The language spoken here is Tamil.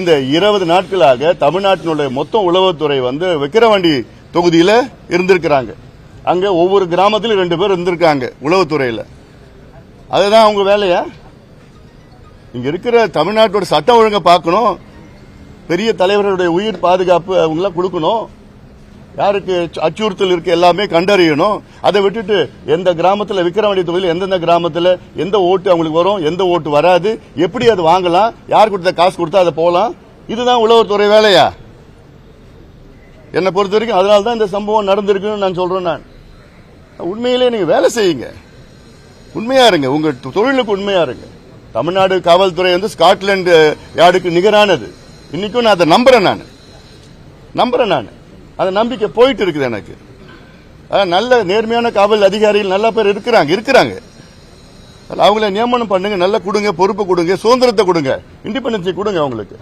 இந்த இருபது நாட்களாக தமிழ்நாட்டினுடைய மொத்த உளவுத்துறை வந்து விக்கிரவாண்டி தொகுதியில இருந்திருக்கிறாங்க. அங்க ஒவ்வொரு கிராமத்திலும் ரெண்டு பேர் இருந்திருக்காங்க உளவுத்துறையில. அதுதான் அவங்க வேலையா? இங்க இருக்கிற தமிழ்நாட்டோட சட்டம் ஒழுங்கை பார்க்கணும். பெரிய தலைவர்களுடைய உயிர் பாதுகாப்பு அவங்களாம் கொடுக்கணும். யாருக்கு அச்சுறுத்தல் இருக்கு எல்லாமே கண்டறியணும். அதை விட்டுட்டு எந்த கிராமத்தில் விக்ரமணி தொகுதியில் எந்தெந்த கிராமத்தில் எந்த ஓட்டு அவங்களுக்கு வரும் எந்த ஓட்டு வராது எப்படி அது வாங்கலாம் யார் கொடுத்த காசு கொடுத்தா அதை போகலாம். இதுதான் உழவுத்துறை வேலையா? என்னை பொறுத்த வரைக்கும் அதனால தான் இந்த சம்பவம் நடந்திருக்குன்னு நான் சொல்றேன் நான். உண்மையிலே நீங்க வேலை செய்யுங்க. உண்மையா இருங்க. உங்க தொழிலுக்கு உண்மையா இருங்க. தமிழ்நாடு காவல்துறை வந்து ஸ்காட்லாந்து யார்டுக்கு நிகரானது. இன்னைக்கும் நான் அதை நம்புறேன் நான். நம்புறேன் நான். அந்த நம்பிக்கை போயிட்டு இருக்குது எனக்கு. நல்ல நேர்மையான காவல் அதிகாரிகள் நல்ல பேர் இருக்கிறாங்க இருக்கிறாங்க. அவங்கள நியமனம் பண்ணுங்க நல்லா கொடுங்க பொறுப்பு கொடுங்க சுதந்திரத்தை கொடுங்க இண்டிபெண்டன்ஸை கொடுங்க அவங்களுக்கு.